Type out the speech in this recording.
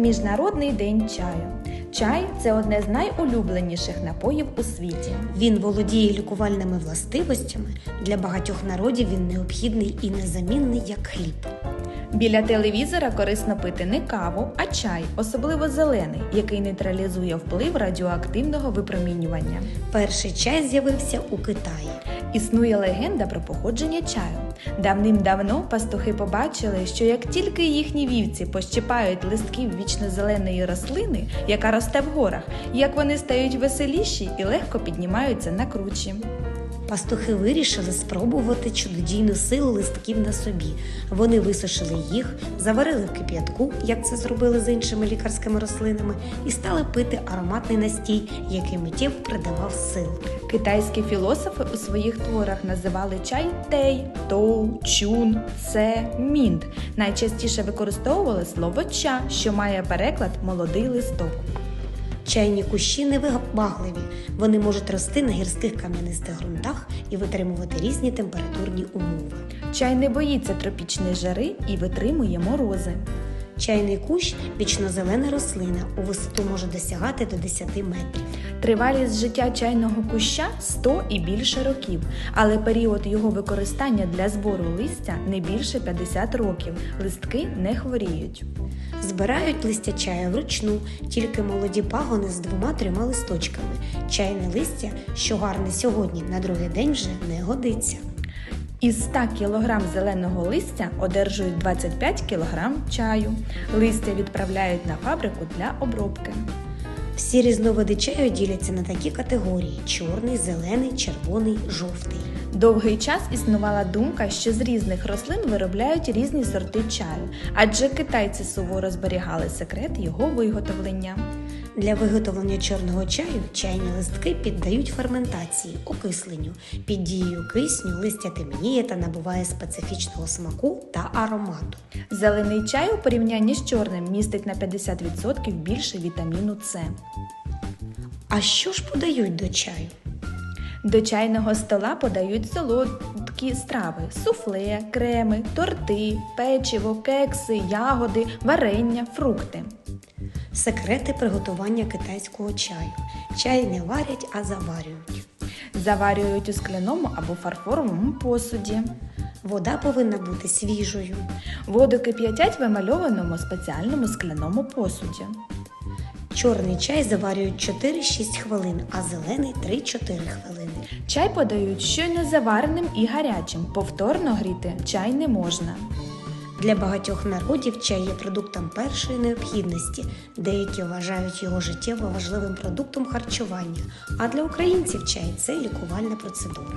Міжнародний день чаю. Чай це одне з найулюбленіших напоїв у світі. Він володіє лікувальними властивостями. Для багатьох народів він необхідний і незамінний як хліб. Біля телевізора корисно пити не каву, а чай, особливо зелений, який нейтралізує вплив радіоактивного випромінювання. Перший чай з'явився у Китаї. Існує легенда про походження чаю. Давним-давно пастухи побачили, що як тільки їхні вівці пощипають листків вічно-зеленої рослини, яка росте в горах, як вони стають веселіші і легко піднімаються на кручі. Пастухи вирішили спробувати чудодійну силу листків на собі. Вони висушили їх, заварили в кип'ятку, як це зробили з іншими лікарськими рослинами, і стали пити ароматний настій, який миттєво придавав сил. Китайські філософи у своїх творах називали чай тей, тоу, чун, це, мінт. Найчастіше використовували слово ча, що має переклад молодий листок. Чайні кущі невибагливі. Вони можуть рости на гірських кам'янистих ґрунтах і витримувати різні температурні умови. Чай не боїться тропічної жари і витримує морози. Чайний кущ вічнозелена рослина, у висоту може досягати до 10 метрів. Тривалість життя чайного куща 100 і більше років, але період його використання для збору листя не більше 50 років. Листки не хворіють. Збирають листя чаю вручну, тільки молоді пагони з двома-трьома листочками. Чайне листя, що гарне сьогодні, на другий день вже не годиться. Із 100 кг зеленого листя одержують 25 кг чаю. Листя відправляють на фабрику для обробки. Всі різновиди чаю діляться на такі категорії: чорний, зелений, червоний, жовтий. Довгий час існувала думка, що з різних рослин виробляють різні сорти чаю, адже китайці суворо зберігали секрет його виготовлення. Для виготовлення чорного чаю чайні листки піддають ферментації, окисленню. Під дією кисню листя темніє та набуває специфічного смаку та аромату. Зелений чай у порівнянні з чорним містить на 50% більше вітаміну С. А що ж подають до чаю? До чайного стола подають солодкі страви, суфле, креми, торти, печиво, кекси, ягоди, варення, фрукти. Секрети приготування китайського чаю. Чай не варять, а заварюють. Заварюють у скляному або фарфоровому посуді. Вода повинна бути свіжою. Воду кип'ятять в емальованому спеціальному скляному посуді. Чорний чай заварюють 4-6 хвилин, а зелений 3-4 хвилини. Чай подають щойно завареним і гарячим. Повторно гріти чай не можна. Для багатьох народів чай є продуктом першої необхідності. Деякі вважають його життєво важливим продуктом харчування. А для українців чай це лікувальна процедура.